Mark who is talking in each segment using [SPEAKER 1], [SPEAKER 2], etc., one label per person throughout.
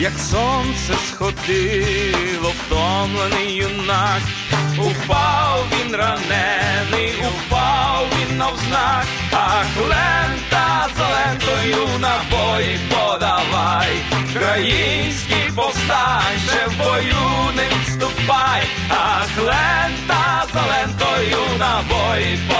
[SPEAKER 1] як сонце сходило, втомлений юнак, упав він ранений, упав він навзнак, ах, лента за лентою набої подавай, Український повстанче в бою не відступай, ах, лента за лентою набої подавай,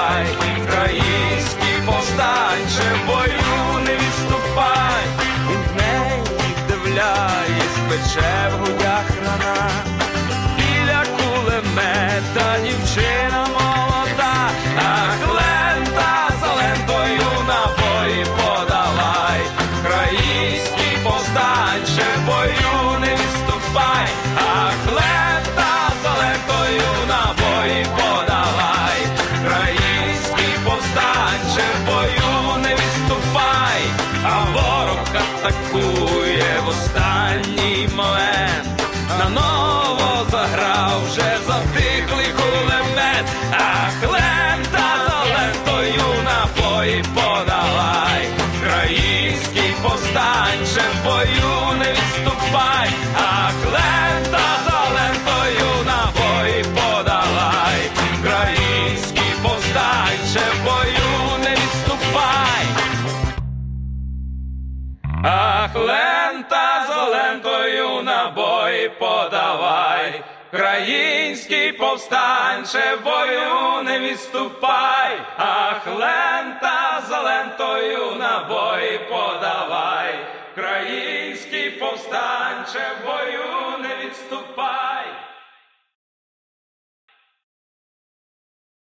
[SPEAKER 1] пече в грудях рана, біля кулемета дівчина молода, ах лента за лентою набої подавай, український повстанче бою не відступай, ах лента за лентою набої подавай, український повстанче бою не відступай, а ворог атакує Заграв вже затихлий кулемет, ах лента за лентою набої подавай, Український повстанче в бою не відступай, ах лента за лентою набої подавай, Український повстанче в бою не відступай. Ах, лента за лентою набої подавай, Український повстанче в бою не відступай, ах, лента за лентою набої подавай, Український повстанче в бою